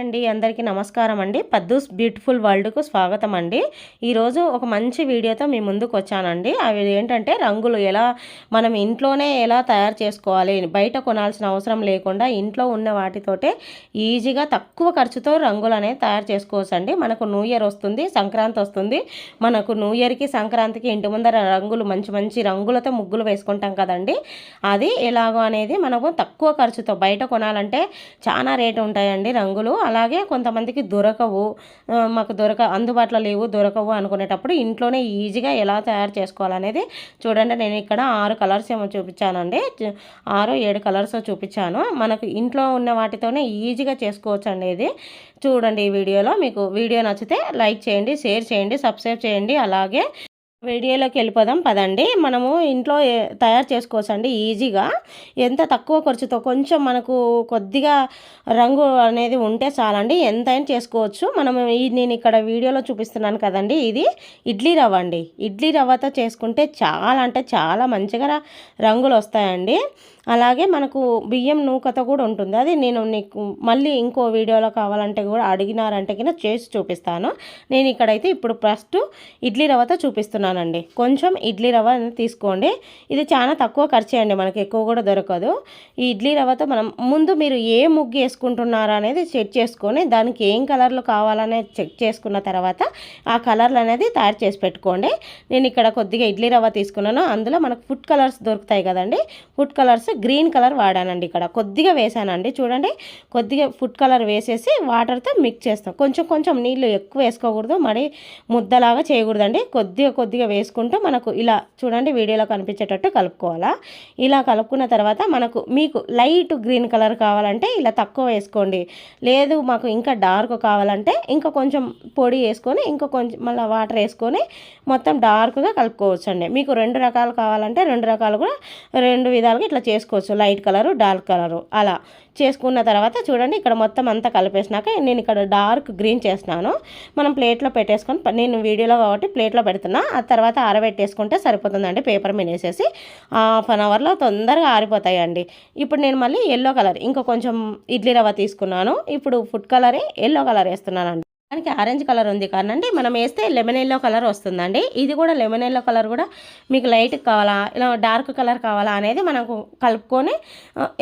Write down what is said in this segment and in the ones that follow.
అండి అందరికీ నమస్కారం అండి. పద్దూస్ బ్యూటిఫుల్ వరల్డ్కు స్వాగతం అండి. ఈరోజు ఒక మంచి వీడియోతో మీ ముందుకు వచ్చానండి. అవి ఏంటంటే రంగులు ఎలా మనం ఇంట్లోనే ఎలా తయారు చేసుకోవాలి బయట కొనాల్సిన అవసరం లేకుండా ఇంట్లో ఉన్న వాటితోటే ఈజీగా తక్కువ ఖర్చుతో రంగులు అనేవి తయారు చేసుకోవచ్చు అండి మనకు న్యూ ఇయర్ వస్తుంది సంక్రాంతి వస్తుంది. మనకు న్యూ ఇయర్కి సంక్రాంతికి ఇంటి ముందర రంగులు మంచి మంచి రంగులతో ముగ్గులు వేసుకుంటాం కదండి. అది ఎలాగో అనేది మనకు తక్కువ ఖర్చుతో బయట కొనాలంటే చాలా రేటు ఉంటాయండి రంగులు. అలాగే కొంతమందికి దొరకవు. మాకు దొరక అందుబాటులో లేవు దొరకవు అనుకునేటప్పుడు ఇంట్లోనే ఈజీగా ఎలా తయారు చేసుకోవాలనేది చూడండి. నేను ఇక్కడ ఆరు కలర్స్ ఏమో చూపించానండి. ఆరు ఏడు కలర్స్ చూపించాను. మనకు ఇంట్లో ఉన్న వాటితోనే ఈజీగా చేసుకోవచ్చు అండి ఇది. చూడండి ఈ వీడియోలో. మీకు వీడియో నచ్చితే లైక్ చేయండి షేర్ చేయండి సబ్స్క్రైబ్ చేయండి. అలాగే వీడియోలోకి వెళ్ళిపోదాం పదండి. మనము ఇంట్లో తయారు చేసుకోవచ్చు అండి ఈజీగా. ఎంత తక్కువ ఖర్చుతో కొంచెం మనకు కొద్దిగా రంగు అనేది ఉంటే చాలండి. ఎంతైనా చేసుకోవచ్చు. మనం నేను ఇక్కడ వీడియోలో చూపిస్తున్నాను కదండి ఇది ఇడ్లీ రవ్వ అండి. ఇడ్లీ రవ్వతో చేసుకుంటే చాలా అంటే చాలా మంచిగా రంగులు వస్తాయండి. అలాగే మనకు బియ్యం నూకతో కూడా ఉంటుంది. అది నేను నీకు మళ్ళీ ఇంకో వీడియోలో కావాలంటే కూడా అడిగినారంటే కింద చేసి చూపిస్తాను. నేను ఇక్కడైతే ఇప్పుడు ఫస్ట్ ఇడ్లీ రవ్వతో చూపిస్తున్నాను. చూపిస్తున్నానండి కొంచెం ఇడ్లీ రవ్వ తీసుకోండి. ఇది చాలా తక్కువ ఖర్చు అండి మనకి ఎక్కువ కూడా దొరకదు. ఈ ఇడ్లీ రవ్వతో మనం ముందు మీరు ఏ ముగ్గు వేసుకుంటున్నారా అనేది చెక్ చేసుకొని దానికి ఏం కలర్లు కావాలనేది చెక్ చేసుకున్న తర్వాత ఆ కలర్లు అనేది తయారు చేసి పెట్టుకోండి. నేను ఇక్కడ కొద్దిగా ఇడ్లీ రవ్వ తీసుకున్నాను. అందులో మనకు ఫుడ్ కలర్స్ దొరుకుతాయి కదండి. ఫుడ్ కలర్స్ గ్రీన్ కలర్ వాడానండి ఇక్కడ. కొద్దిగా వేసానండి. చూడండి. కొద్దిగా ఫుడ్ కలర్ వేసేసి వాటర్తో మిక్స్ చేస్తాం. కొంచెం కొంచెం నీళ్ళు ఎక్కువ వేసుకోకూడదు. మరి ముద్దలాగా చేయకూడదండి. కొద్దిగా కొద్దిగా వేసుకుంటూ మనకు ఇలా చూడండి వీడియోలో కనిపించేటట్టు కలుపుకోవాలా. ఇలా కలుపుకున్న తర్వాత మనకు మీకు లైట్ గ్రీన్ కలర్ కావాలంటే ఇలా తక్కువ వేసుకోండి. లేదు మాకు ఇంకా డార్క్ కావాలంటే ఇంకా కొంచెం పొడి వేసుకొని ఇంకా కొంచెం మళ్ళీ వాటర్ వేసుకొని మొత్తం డార్క్గా కలుపుకోవచ్చు అండి మీకు రెండు రకాలు కావాలంటే రెండు రకాలు కూడా రెండు విధాలుగా ఇట్లా చేసుకోవచ్చు. Light colour dark colour. అలా చేసుకున్న తర్వాత చూడండి ఇక్కడ మొత్తం అంతా కలిపేసినాక నేను ఇక్కడ డార్క్ గ్రీన్ చేసినాను మనం ప్లేట్లో పెట్టేసుకొని నేను వీడియోలో కాబట్టి ప్లేట్లో పెడుతున్నా. ఆ తర్వాత ఆరబెట్టేసుకుంటే సరిపోతుందండి. పేపర్ మీద వేసేసి హాఫ్ అన్ అవర్లో తొందరగా ఆరిపోతాయండి. ఇప్పుడు నేను మళ్ళీ ఎల్లో కలర్ ఇంకా కొంచెం ఇడ్లీ రవ్వ తీసుకున్నాను. ఇప్పుడు ఫుడ్ కలరే ఎల్లో కలర్ వేస్తున్నానండి. మనకి ఆరెంజ్ కలర్ ఉంది కానండి మనం వేస్తే లెమన్ ఎల్లో కలర్ వస్తుందండి. ఇది కూడా లెమన్ ఎల్లో కలర్ కూడా మీకు లైట్ కావాలా ఇలా డార్క్ కలర్ కావాలా అనేది మనకు కలుపుకొని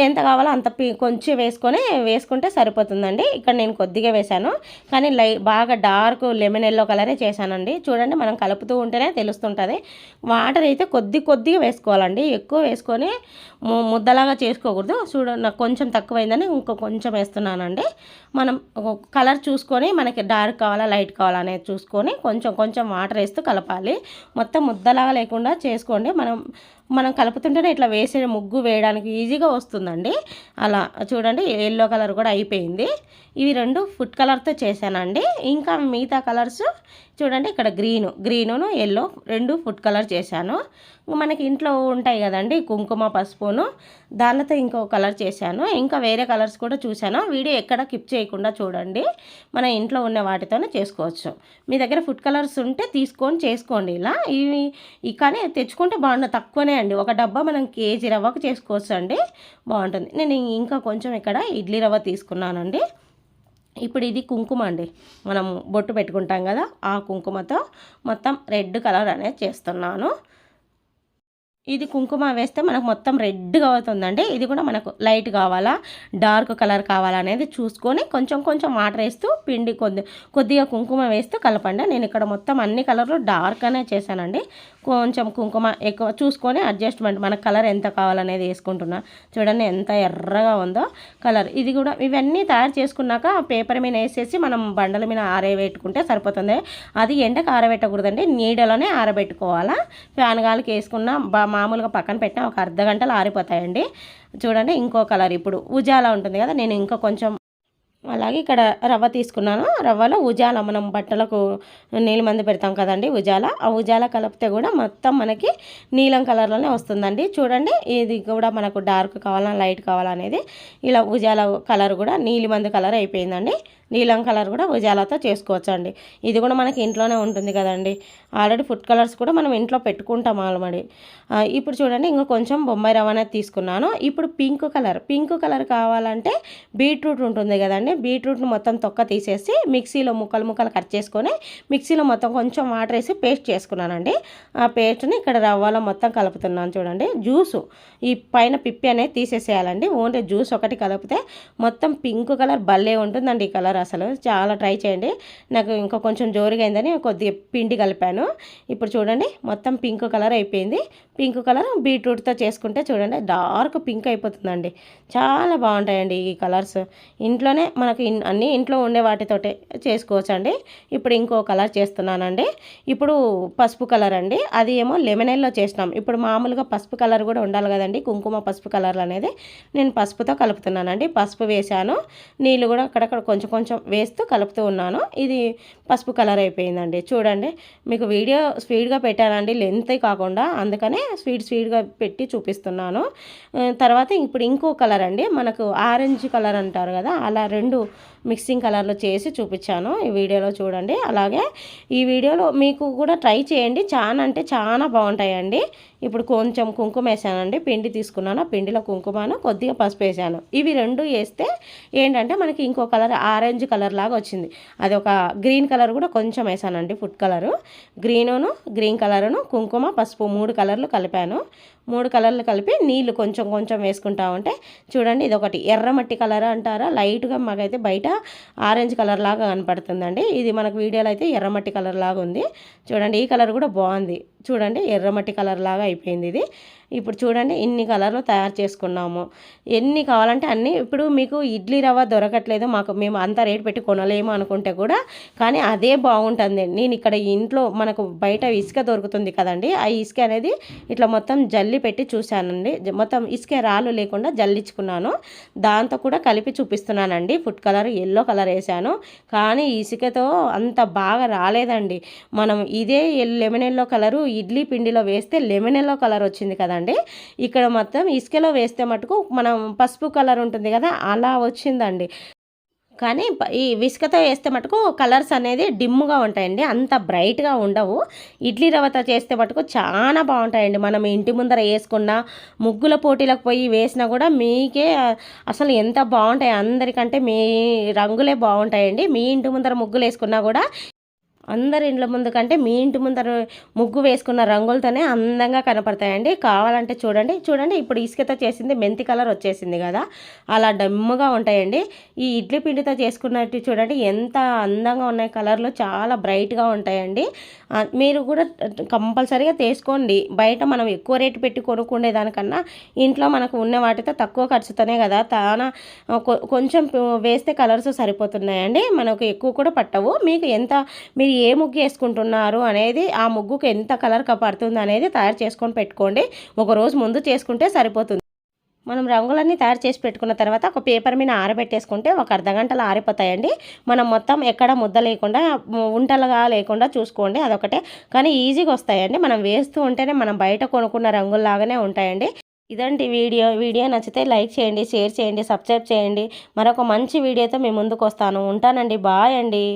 ఎంత కావాలో అంత కొంచెం వేసుకొని వేసుకుంటే సరిపోతుందండి. ఇక్కడ నేను కొద్దిగా వేశాను కానీ లై బాగా డార్క్ లెమన్ ఎల్లో కలరే చేశానండి. చూడండి మనం కలుపుతూ ఉంటేనే తెలుస్తుంటుంది. వాటర్ అయితే కొద్ది కొద్దిగా వేసుకోవాలండి. ఎక్కువ వేసుకొని ముద్దలాగా చేసుకోకూడదు. చూడ నాకు కొంచెం తక్కువైందని ఇంకో కొంచెం వేస్తున్నానండి. మనం కలర్ చూసుకొని మనకి డార్క్ కావాలా లైట్ కావాలా అనేది చూసుకొని కొంచెం కొంచెం వాటర్ వేస్తూ కలపాలి. మొత్తం ముద్దలాగా లేకుండా చేసుకోండి. మనం మనం కలుపుతుంటేనే ఇట్లా వేసే ముగ్గు వేయడానికి ఈజీగా వస్తుందండి. అలా చూడండి ఎల్లో కలర్ కూడా అయిపోయింది. ఇవి రెండు ఫుడ్ కలర్తో చేశానండి. ఇంకా మిగతా కలర్స్ చూడండి ఇక్కడ గ్రీను గ్రీనును ఎల్లో రెండు ఫుడ్ కలర్ చేశాను. మనకి ఇంట్లో ఉంటాయి కదండి కుంకుమ పసుపును. దానితో ఇంకో కలర్ చేశాను. ఇంకా వేరే కలర్స్ కూడా చూశాను. వీడియో ఎక్కడ కిప్ చేయకుండా చూడండి. మన ఇంట్లో ఉన్న వాటితోనే చేసుకోవచ్చు. మీ దగ్గర ఫుడ్ కలర్స్ ఉంటే తీసుకొని చేసుకోండి ఇలా. ఇవి కానీ తెచ్చుకుంటే బాగుంటుంది తక్కువనే అండి. ఒక డబ్బా మనం కేజీ రవ్వకు చేసుకోవచ్చు అండి బాగుంటుంది. నేను ఇంకా కొంచెం ఇక్కడ ఇడ్లీ రవ్వ తీసుకున్నానండి. ఇప్పుడు ఇది కుంకుమ అండి. మనం బొట్టు పెట్టుకుంటాం కదా ఆ కుంకుమతో మొత్తం రెడ్ కలర్ అనేది చేస్తున్నాను. ఇది కుంకుమ వేస్తే మనకు మొత్తం రెడ్గా అవుతుందండి. ఇది కూడా మనకు లైట్ కావాలా? డార్క్ కలర్ కావాలా అనేది చూసుకొని కొంచెం కొంచెం వాటర్ వేస్తూ పిండి కొద్ది కొద్దిగా కుంకుమ వేస్తూ కలపండి. నేను ఇక్కడ మొత్తం అన్ని కలర్లు డార్క్ అనే చేశానండి. కొంచెం కుంకుమ ఎక్కువ చూసుకొని అడ్జస్ట్మెంట్ మన కలర్ ఎంత కావాలనేది వేసుకుంటున్నా. చూడండి ఎంత ఎర్రగా ఉందో కలర్. ఇది కూడా ఇవన్నీ తయారు చేసుకున్నాక పేపర్ మీద వేసేసి మనం బండల మీద ఆరబెట్టుకుంటే సరిపోతుంది. అది ఎండకు ఆరబెట్టకూడదండి. నీడలోనే ఆరబెట్టుకోవాలా. ఫ్యాన్ గాలికి వేసుకున్న మామూలుగా పక్కన పెట్టిన ఒక అర్ధ గంటలు ఆరిపోతాయండి. చూడండి ఇంకో కలర్ ఇప్పుడు ఉజాలా ఉంటుంది కదా నేను ఇంకా కొంచెం అలాగే ఇక్కడ రవ్వ తీసుకున్నాను. రవ్వలో ఉజాల మనం బట్టలకు నీళ్ళ మంది పెడతాం కదండి ఉజాల. ఆ ఉజాల కలిపితే కూడా మొత్తం మనకి నీలం కలర్లోనే వస్తుందండి. చూడండి ఇది కూడా మనకు డార్క్ కావాలా లైట్ కావాలా అనేది ఇలా ఉజాల కలర్ కూడా నీలి మంది కలర్ అయిపోయిందండి. నీలం కలర్ కూడా ఉజాలతో చేసుకోవచ్చండి. ఇది కూడా మనకి ఇంట్లోనే ఉంటుంది కదండి. ఆల్రెడీ ఫుడ్ కలర్స్ కూడా మనం ఇంట్లో పెట్టుకుంటాం ఆల్రెడీ ఇప్పుడు చూడండి ఇంకా కొంచెం బొంబాయి రవ్వ అనేది తీసుకున్నాను. ఇప్పుడు పింక్ కలర్. పింక్ కలర్ కావాలంటే బీట్రూట్ ఉంటుంది కదండి. బీట్రూట్ని మొత్తం తొక్క తీసేసి మిక్సీలో ముక్కలు ముక్కలు కట్ చేసుకొని మిక్సీలో మొత్తం కొంచెం వాటర్ వేసి పేస్ట్ చేసుకున్నానండి. ఆ పేస్ట్ని ఇక్కడ రవ్వలో మొత్తం కలుపుతున్నాను చూడండి. జ్యూసు. ఈ పైన పిప్పి అనేది తీసేసేయాలండి. ఓన్లీ జ్యూస్ ఒకటి కలిపితే మొత్తం పింక్ కలర్ భలే ఉంటుందండి ఈ కలర్ అసలు చాలా ట్రై చేయండి. నాకు ఇంకా కొంచెం జోరుగా అయిందని కొద్దిగా పిండి కలిపాను. ఇప్పుడు చూడండి మొత్తం పింక్ కలర్ అయిపోయింది. పింక్ కలర్ బీట్రూట్తో చేసుకుంటే చూడండి డార్క్ పింక్ అయిపోతుందండి. చాలా బాగుంటాయండి ఈ కలర్స్. ఇంట్లోనే మనకు అన్నీ ఇంట్లో ఉండే వాటితోటే చేసుకోవచ్చండి. ఇప్పుడు ఇంకో కలర్ చేస్తున్నానండి. ఇప్పుడు పసుపు కలర్ అండి. అది ఏమో లెమనెల్లో చేసినాం. ఇప్పుడు మామూలుగా పసుపు కలర్ కూడా ఉండాలి కదండి. కుంకుమ పసుపు కలర్ అనేది నేను పసుపుతో కలుపుతున్నానండి. పసుపు వేశాను. నీళ్ళు కూడా అక్కడక్కడ కొంచెం కొంచెం వేస్తూ కలుపుతూ ఉన్నాను. ఇది పసుపు కలర్ అయిపోయిందండి. చూడండి మీకు వీడియో స్పీడ్గా పెట్టానండి లెంత్ కాకుండా. అందుకనే స్వీట్ స్వీట్గా పెట్టి చూపిస్తున్నాను. తర్వాత ఇప్పుడు ఇంకో కలర్ అండి. మనకు ఆరెంజ్ కలర్ అంటారు కదా అలా రెండు మిక్సింగ్ కలర్లో చేసి చూపించాను ఈ వీడియోలో చూడండి. అలాగే ఈ వీడియోలో మీకు కూడా ట్రై చేయండి. చాలా అంటే చాలా బాగుంటాయండి. ఇప్పుడు కొంచెం కుంకుమ వేసానండి. పిండి తీసుకున్నాను. పిండిలో కుంకుమను కొద్దిగా పసుపు వేసాను. ఇవి రెండు వేస్తే ఏంటంటే మనకి ఇంకో కలర్ ఆరెంజ్ కలర్ లాగా వచ్చింది. అది ఒక గ్రీన్ కలర్ కూడా కొంచెం వేసానండి ఫుడ్ కలరు. గ్రీనును గ్రీన్ కలరును కుంకుమ పసుపు మూడు కలర్లు కలిపాను. మూడు కలర్లు కలిపి నీళ్ళు కొంచెం కొంచెం వేసుకుంటా ఉంటే చూడండి ఇది ఒకటి ఎర్రమట్టి కలర్ అంటారా? లైట్గా మాకైతే బయట ఆరెంజ్ కలర్ లాగా కనపడుతుందండి. ఇది మనకు వీడియోలో అయితే ఎర్రమట్టి కలర్ లాగా ఉంది. చూడండి ఈ కలర్ కూడా బాగుంది. చూడండి ఎర్రమట్టి కలర్ లాగా అయిపోయింది ఇది. ఇప్పుడు చూడండి ఇన్ని కలర్లు తయారు చేసుకున్నాము. ఎన్ని కావాలంటే అన్నీ ఇప్పుడు మీకు ఇడ్లీ రవ్వ దొరకట్లేదు మాకు మేము అంత రేటు పెట్టి కొనలేము అనుకుంటే కూడా కానీ అదే బాగుంటుంది. నేను ఇక్కడ ఇంట్లో మనకు బయట ఇసుక దొరుకుతుంది కదండి ఆ ఇసుక అనేది ఇట్లా మొత్తం జల్లి పెట్టి చూశానండి. మొత్తం ఇసుక రాళ్ళు లేకుండా జల్లించుకున్నాను. దాంతో కూడా కలిపి చూపిస్తున్నానండి. ఫుడ్ కలర్ ఎల్లో కలర్ వేసాను కానీ ఇసుకతో అంత బాగా రాలేదండి. మనం ఇదే లెమన్ ఎల్లో కలరు ఇడ్లీ పిండిలో వేస్తే లెమన్ ఎల్లో కలర్ వచ్చింది కదండి. ఇక్కడ మొత్తం ఇసుకలో వేస్తే మటుకు మనం పసుపు కలర్ ఉంటుంది కదా అలా వచ్చిందండి. కానీ ఈ విసుకతో వేస్తే మటుకు కలర్స్ అనేది డిమ్గా ఉంటాయండి అంత బ్రైట్గా ఉండవు. ఇడ్లీ రవ్వతో చేస్తే మటుకు చాలా బాగుంటాయండి. మనం ఇంటి ముందర వేసుకున్న ముగ్గుల పోటీలకు పోయి వేసినా కూడా మీకే అసలు ఎంత బాగుంటాయి అందరికంటే మీ రంగులే బాగుంటాయండి. మీ ఇంటి ముందర ముగ్గులు వేసుకున్నా కూడా అందరి ఇండ్ల ముందు కంటే మీ ఇంటి ముందర ముగ్గు వేసుకున్న రంగులతోనే అందంగా కనపడతాయండి. కావాలంటే చూడండి. చూడండి ఇప్పుడు ఇసుకతో చేసింది మెంతి కలర్ వచ్చేసింది కదా. అలా డమ్ముగా ఉంటాయండి. ఈ ఇడ్లీ పిండితో చేసుకున్నట్టు చూడండి ఎంత అందంగా ఉన్నాయి కలర్లు. చాలా బ్రైట్గా ఉంటాయండి. మీరు కూడా కంపల్సరీగా తీసుకోండి. బయట మనం ఎక్కువ రేటు పెట్టి కొనుక్కునే దానికన్నా ఇంట్లో మనకు ఉన్న వాటితో తక్కువ ఖర్చుతోనే కదా. తానా కొంచెం వేస్తే కలర్స్ సరిపోతున్నాయండి. మనకు ఎక్కువ కూడా పట్టవు. మీకు ఎంత మీరు ఏ ముగ్గు వేసుకుంటున్నారు అనేది ఆ ముగ్గుకు ఎంత కలర్ పడుతుంది అనేది తయారు చేసుకొని పెట్టుకోండి. ఒక రోజు ముందు చేసుకుంటే సరిపోతుంది. మనం రంగులన్నీ తయారు చేసి పెట్టుకున్న తర్వాత ఒక పేపర్ మీద ఆరబెట్టేసుకుంటే ఒక అర్ధ గంటలో ఆరిపోతాయండి. మనం మొత్తం ఎక్కడ ముద్ద లేకుండా ఉంటలుగా లేకుండా చూసుకోండి. అదొకటే. కానీ ఈజీగా వస్తాయండి. మనం వేస్తూ ఉంటేనే మనం బయట కొనుక్కున్న రంగుల్లాగానే ఉంటాయండి. ఇదండి వీడియో. వీడియో నచ్చితే లైక్ చేయండి షేర్ చేయండి సబ్స్క్రైబ్ చేయండి. మరొక మంచి వీడియోతో మీ ముందుకు వస్తాను. ఉంటానండి. బాయ్ అండి.